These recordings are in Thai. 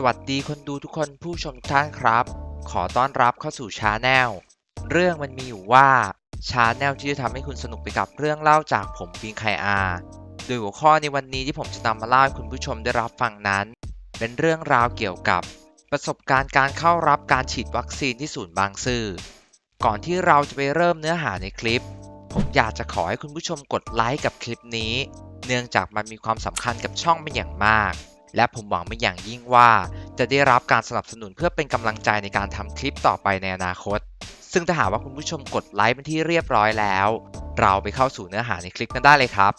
สวัสดีคนดูทุกคนผู้ชมทุกท่านครับ ขอต้อนรับเข้าสู่ชาแนลเรื่องมันมีอยู่ว่าชาแนลที่จะทำให้คุณสนุกไปกับเรื่องเล่าจากผมปิงไคอาโดยหัวข้อในวันนี้ที่ผมจะนำมาเล่าให้คุณผู้ชมได้รับฟังนั้น เป็นเรื่องราวเกี่ยวกับ ประสบการณ์การเข้ารับการฉีดวัคซีนที่ศูนย์บางซื่อก่อนที่เราจะไปเริ่มเนื้อหาในคลิป ผมอยากจะขอให้คุณผู้ชมกดไลค์กับคลิปนี้ เนื่องจากมันมีความสำคัญกับช่องเป็นอย่างมาก และผมหวังเป็นอย่างยิ่งว่า จะได้รับการสนับสนุนเพื่อเป็นกำลังใจในการทำคลิปต่อไปในอนาคต ซึ่งถ้าหากว่าคุณผู้ชมกดไลค์เป็นที่เรียบร้อยแล้ว เราไปเข้าสู่เนื้อหาในคลิปกันได้เลยครับ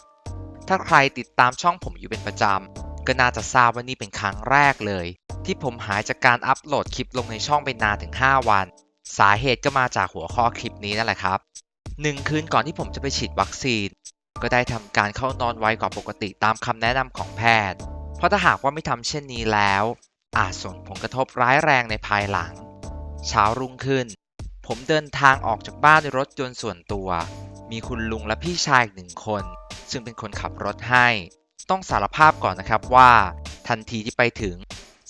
ถ้าใครติดตามช่องผมอยู่เป็นประจำก็น่าจะทราบว่านี่เป็นครั้งแรกเลย ที่ผมหายจากการอัปโหลดคลิปลงในช่องไปนานถึง 5 วัน สาเหตุก็มาจากหัวข้อคลิปนี้นั่นแหละครับหนึ่งคืนก่อนที่ผมจะไปฉีดวัคซีน ก็ได้ทำการเข้านอนไวกว่าปกติตามคำแนะนำของแพทย์ เพราะถ้าหากว่าไม่ทำเช่นนี้แล้ว อาจส่งผลกระทบร้ายแรงในภายหลัง เช้ารุ่งขึ้น ผมเดินทางออกจากบ้านในรถยนต์ส่วนตัว มีคุณลุงและพี่ชายอีกหนึ่งคน ซึ่งเป็นคนขับรถให้ ต้องสารภาพก่อนนะครับว่า ทันทีที่ไปถึง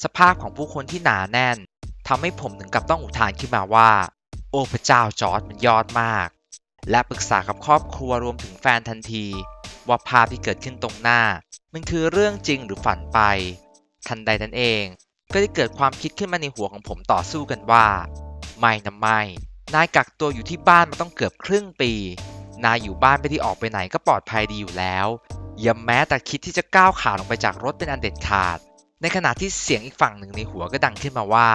สภาพของผู้คนที่หนาแน่นทำให้ผมถึงกับต้องอุทานขึ้นมาว่า โอ้พระเจ้าจอร์ดมันยอดมาก และปรึกษากับครอบครัวรวมถึงแฟนทันที ว่าภาพที่เกิดขึ้นตรงหน้า มันคือเรื่องจริงหรือฝันไป ทันใดนั้นเอง ก็ได้เกิดความคิดขึ้นมาในหัวของผมต่อสู้กันว่า ไม่นะไม่นายกักตัวอยู่ที่บ้านมาต้องเกือบครึ่งปี นายอยู่บ้านไม่ได้ออกไปไหนก็ปลอดภัยดีอยู่แล้ว อย่าแม้แต่คิดที่จะก้าวขาลงไปจากรถเป็นอันเด็ดขาด ในขณะที่เสียงอีกฝั่งหนึ่งในหัวก็ดังขึ้นมาว่า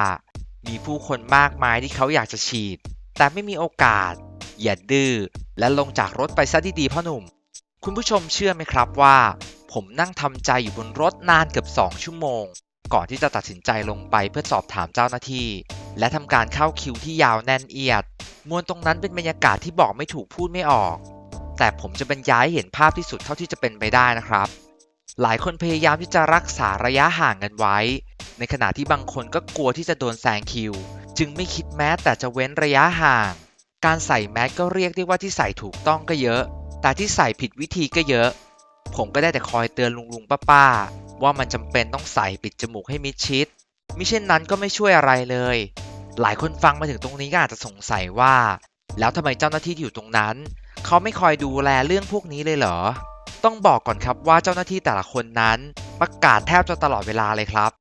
มีผู้คนมากมายที่เขาอยากจะฉีด แต่ไม่มีโอกาส อย่าดื้อและลงจากรถไปซะดีๆพ่อหนุ่ม คุณผู้ชมเชื่อไหมครับว่า ผมนั่งทำใจอยู่บนรถนานเกือบ 2 ชั่วโมง ก่อนที่จะตัดสินใจลงไปเพื่อสอบถามเจ้าหน้าที่ และทำการเข้าคิวที่ยาวแน่นเอียด มวลตรงนั้นเป็นบรรยากาศที่บอกไม่ถูกพูดไม่ออก แต่ผมจะบรรยายเห็นภาพที่สุดเท่าที่จะเป็นไปได้นะครับ หลายคนพยายามที่จะรักษาระยะห่างกันไว้ ในขณะที่บางคนก็กลัวที่จะโดนแซงคิว จึงไม่คิดแม้แต่จะเว้นระยะห่าง การใส่แมสก็เรียกได้ว่าที่ใส่ถูกต้องก็เยอะ แต่ที่ใส่ผิดวิธีก็เยอะ ผมก็ได้แต่คอยเตือนลุงลุงป้าป้าๆว่ามันจำเป็นต้องใส่ปิดจมูกให้มิดชิดมิเช่นนั้นก็ไม่ช่วยอะไรเลย หลายคนฟังมาถึงตรงนี้ก็อาจจะสงสัยว่า แล้วทำไมเจ้าหน้าที่ที่อยู่ตรงนั้น เขาไม่คอยดูแลเรื่องพวกนี้เลยเหรอ ต้องบอกก่อนครับว่าเจ้าหน้าที่แต่ละคนนั้น ประกาศแทบจะตลอดเวลาเลยครับ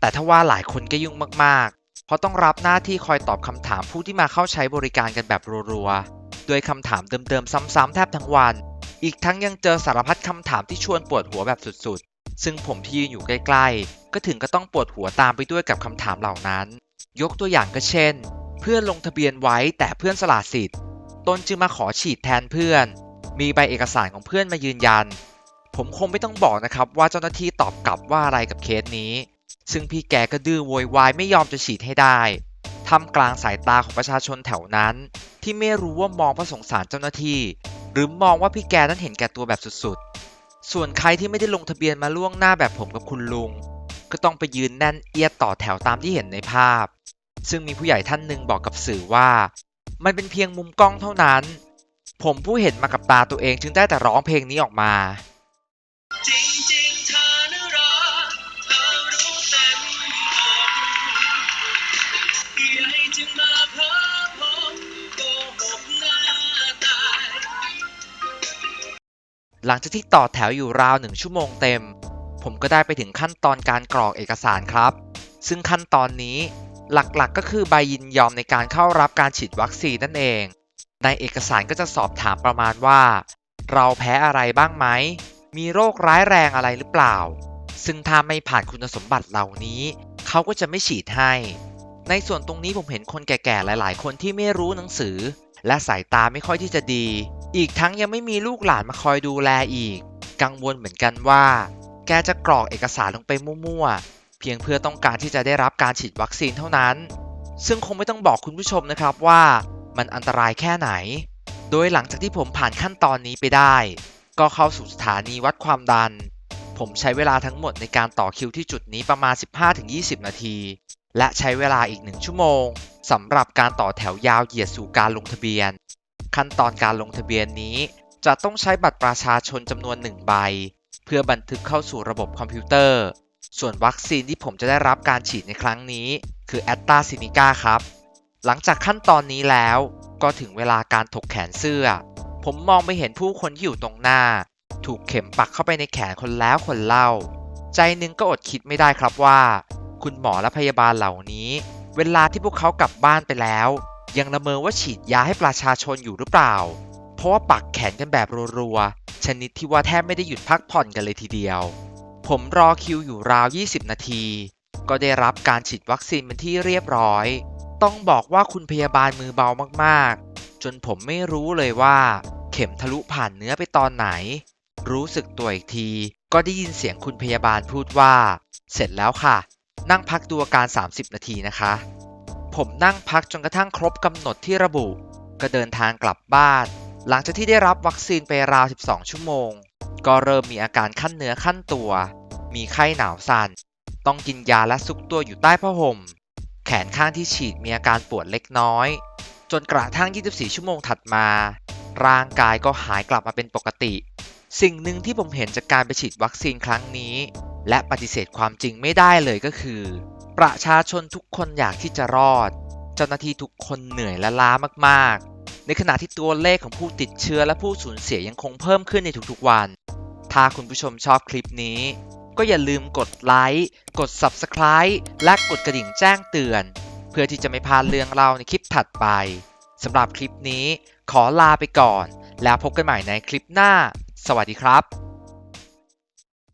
แต่ถ้าว่าหลายคนก็ยุ่งมาก เพราะต้องรับหน้าที่คอยตอบคำถามผู้ที่มาเข้าใช้บริการกันแบบรัวๆโดยคำถามเดิมๆ ซ้ำๆแทบทั้งวัน อีกทั้งยังเจอสารพัดคำถามที่ชวนปวดหัวแบบสุดๆ ซึ่งผมที่ยืนอยู่ใกล้ๆ ก็ถึงก็ต้องปวดหัวตามไปด้วยกับคำถามเหล่านั้น ยกตัวอย่างก็เช่น เพื่อนลงทะเบียนไว้แต่เพื่อนสละสิทธิ์ ตนจึงมาขอฉีดแทนเพื่อน มีใบเอกสารของเพื่อนมายืนยัน ผมคงไม่ต้องบอกนะครับว่าเจ้าหน้าที่ตอบกลับว่าอะไรกับเคสนี้ ซึ่งพี่แกก็ดื้อโวยวายไม่ยอมจะฉีดให้ได้ทำกลางสายตาของประชาชนแถวนั้น ที่ไม่รู้ว่ามองเพราะสงสารเจ้าหน้าที่ หรือมองว่าพี่แกนั้นเห็นแก่ตัวแบบสุดๆ ส่วนใครที่ไม่ได้ลงทะเบียนมาล่วงหน้าแบบผมกับคุณลุง ก็ต้องไปยืนแน่นเอียดต่อแถวตามที่เห็นในภาพ ซึ่งมีผู้ใหญ่ท่านหนึ่งบอกกับสื่อว่า มันเป็นเพียงมุมกล้องเท่านั้น ผมผู้เห็นมากับตาตัวเองจึงได้แต่ร้องเพลงนี้ออกมาจริง หลังจากที่ต่อแถวอยู่ราวหนึ่งชั่วโมงเต็ม ผมก็ได้ไปถึงขั้นตอนการกรอกเอกสารครับ ซึ่งขั้นตอนนี้หลักๆก็คือใบยินยอมในการเข้ารับการฉีดวัคซีนนั่นเอง ในเอกสารก็จะสอบถามประมาณว่า เราแพ้อะไรบ้างไหม มีโรคร้ายแรงอะไรหรือเปล่า ซึ่งถ้าไม่ผ่านคุณสมบัติเหล่านี้ เขาก็จะไม่ฉีดให้ ในส่วนตรงนี้ผมเห็นคนแก่ๆหลาย ๆ คนที่ไม่รู้หนังสือ และสายตาไม่ค่อยที่จะดี อีกทั้งยังไม่มีลูกหลานมาคอยดูแลอีก กังวลเหมือนกันว่า แกจะกรอกเอกสารลงไปมั่วๆ เพียงเพื่อต้องการที่จะได้รับการฉีดวัคซีนเท่านั้น ซึ่งคงไม่ต้องบอกคุณผู้ชมนะครับว่ามันอันตรายแค่ไหน โดยหลังจากที่ผมผ่านขั้นตอนนี้ไปได้ ก็เข้าสู่สถานีวัดความดัน ผมใช้เวลาทั้งหมดในการต่อคิวที่จุดนี้ประมาณ 15-20 นาที และใช้เวลาอีกหนึ่งชั่วโมงสำหรับการต่อแถวยาวเหยียดสู่การลงทะเบียน ขั้นตอนการลงทะเบียนนี้ จะต้องใช้บัตรประชาชนจำนวนหนึ่งใบ เพื่อบันทึกเข้าสู่ระบบคอมพิวเตอร์ ส่วนวัคซีนที่ผมจะได้รับการฉีดในครั้งนี้ คือแอตตาซินิก้าครับ หลังจากขั้นตอนนี้แล้วก็ถึงเวลาการถกแขนเสื้อ ผมมองไปเห็นผู้คนที่อยู่ตรงหน้า ถูกเข็มปักเข้าไปในแขนคนแล้วคนเล่า ใจหนึงก็อดคิดไม่ได้ครับว่า คุณหมอและพยาบาลเหล่านี้ เวลาที่พวกเขากลับบ้านไปแล้ว ยังละเมอว่าฉีดยาให้ประชาชนอยู่หรือเปล่า เพราะว่าปักแขนกันแบบรัวๆ ชนิดที่ว่าแทบไม่ได้หยุดพักผ่อนกันเลยทีเดียว ผมรอคิวอยู่ราว 20 นาที ก็ได้รับการฉีดวัคซีนเป็นที่เรียบร้อย ต้องบอกว่าคุณพยาบาลมือเบามากๆ จนผมไม่รู้เลยว่า เข็มทะลุผ่านเนื้อไปตอนไหน รู้สึกตัวอีกที ก็ได้ยินเสียงคุณพยาบาลพูดว่า เสร็จแล้วค่ะ นั่งพักดูอาการ 30 นาทีนะคะ ผมนั่งพักจนกระทั่งครบกำหนดที่ระบุ ก็เดินทางกลับบ้าน หลังจากที่ได้รับวัคซีนไปราว 12 ชั่วโมง ก็เริ่มมีอาการขั้นเนื้อขั้นตัว มีไข้หนาวสั่น ต้องกินยาและซุกตัวอยู่ใต้ผ้าห่ม แขนข้างที่ฉีดมีอาการปวดเล็กน้อย จนกระทั่ง 24 ชั่วโมงถัดมา ร่างกายก็หายกลับมาเป็นปกติ สิ่งหนึ่งที่ผมเห็นจากการไปฉีดวัคซีนครั้งนี้ และปฏิเสธความจริงไม่ได้เลยก็คือ ประชาชนทุกคนอยากที่จะรอด เจ้าหน้าที่ทุกคนเหนื่อยและล้ามากๆ ในขณะที่ตัวเลขของผู้ติดเชื้อและผู้สูญเสียยังคงเพิ่มขึ้นในทุกๆวัน ถ้าคุณผู้ชมชอบคลิปนี้ ก็อย่าลืมกดไลค์ กด Subscribe และกดกระดิ่งแจ้งเตือน เพื่อที่จะไม่พลาดเรื่องเล่าในคลิปถัดไปสำหรับคลิปนี้ขอลาไปก่อน แล้วพบกันใหม่ในคลิปหน้า สวัสดีครับ